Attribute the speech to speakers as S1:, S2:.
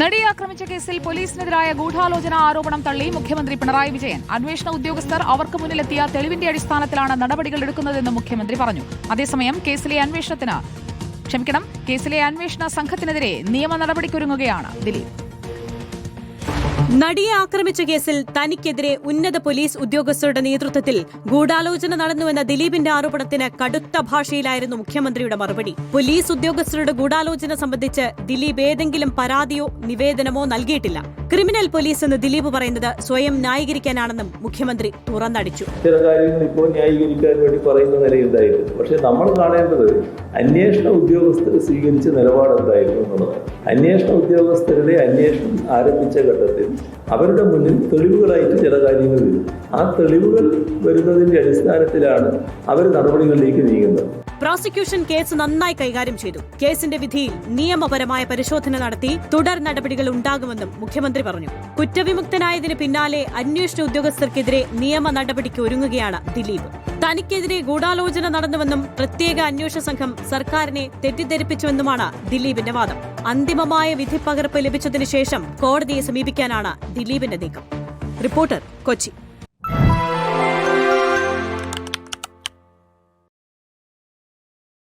S1: നടിയെ ആക്രമിച്ച കേസിൽ പോലീസിനെതിരായ ഗൂഢാലോചന ആരോപണം തള്ളി മുഖ്യമന്ത്രി പിണറായി വിജയൻ. അന്വേഷണ ഉദ്യോഗസ്ഥർ അവർക്ക് മുന്നിലെത്തിയ തെളിവിന്റെ അടിസ്ഥാനത്തിലാണ് നടപടികൾ എടുക്കുന്നതെന്നും മുഖ്യമന്ത്രി പറഞ്ഞു. അതേസമയം കേസിലെ അന്വേഷണത്തിന് ക്ഷമിക്കണം കേസിലെ അന്വേഷണ സംഘത്തിനെതിരെ നിയമ നടപടിക്കൊരുങ്ങുകയാണ് ദിലീപ്.
S2: നടിയെ ആക്രമിച്ച കേസിൽ തനിക്കെതിരെ ഉന്നത പോലീസ് ഉദ്യോഗസ്ഥരുടെ നേതൃത്വത്തിൽ ഗൂഢാലോചന നടന്നുവെന്ന ദിലീപിന്റെ ആരോപണത്തിന് കടുത്ത ഭാഷയിലായിരുന്നു മുഖ്യമന്ത്രിയുടെ മറുപടി. പോലീസ് ഉദ്യോഗസ്ഥരുടെ ഗൂഢാലോചന സംബന്ധിച്ച് ദിലീപ് ഏതെങ്കിലും പരാതിയോ നിവേദനമോ നൽകിയിട്ടില്ല. ക്രിമിനൽ പോലീസ് എന്ന് ദിലീപ് പറയുന്നത് സ്വയം ന്യായീകരിക്കാനാണെന്നും മുഖ്യമന്ത്രി തുറന്നടിച്ചു.
S3: ചില കാര്യങ്ങൾ ഇപ്പോൾ ന്യായീകരിക്കാൻ വേണ്ടി പറയുന്ന നിലയുണ്ടായിരുന്നു പക്ഷെ നമ്മൾ കാണേണ്ടത് അന്വേഷണ ഉദ്യോഗസ്ഥർ സ്വീകരിച്ച നിലപാട് എന്തായിരുന്നു എന്നുള്ളതാണ്. അന്വേഷണ ഉദ്യോഗസ്ഥരുടെ അന്വേഷണം ആരംഭിച്ച ഘട്ടത്തിൽ അവരുടെ മുന്നിൽ തെളിവുകളായിട്ട് ചില കാര്യങ്ങൾ വരും. ആ തെളിവുകൾ വരുന്നതിന്റെ അടിസ്ഥാനത്തിലാണ് അവർ നടപടികളിലേക്ക് നീങ്ങുന്നത്.
S2: പ്രോസിക്യൂഷൻ കേസ് നന്നായി കൈകാര്യം ചെയ്തു. കേസിന്റെ വിധിയിൽ നിയമപരമായ പരിശോധന നടത്തി തുടർ നടപടികൾ ഉണ്ടാകുമെന്നും മുഖ്യമന്ത്രി പറഞ്ഞു. കുറ്റവിമുക്തനായതിന് പിന്നാലെ അന്വേഷണ ഉദ്യോഗസ്ഥർക്കെതിരെ നിയമ നടപടിക്ക് ഒരുങ്ങുകയാണ് ദിലീപ്. തനിക്കെതിരെ ഗൂഢാലോചന നടന്നുവെന്നും പ്രത്യേക അന്വേഷണ സംഘം സർക്കാരിനെ തെറ്റിദ്ധരിപ്പിച്ചുവെന്നുമാണ് ദിലീപിന്റെ വാദം. അന്തിമമായ വിധി പകർപ്പ് ലഭിച്ചതിനു ശേഷം കോടതിയെ സമീപിക്കാനാണ് ദിലീപിന്റെ നീക്കം. റിപ്പോർട്ടർ കൊച്ചി.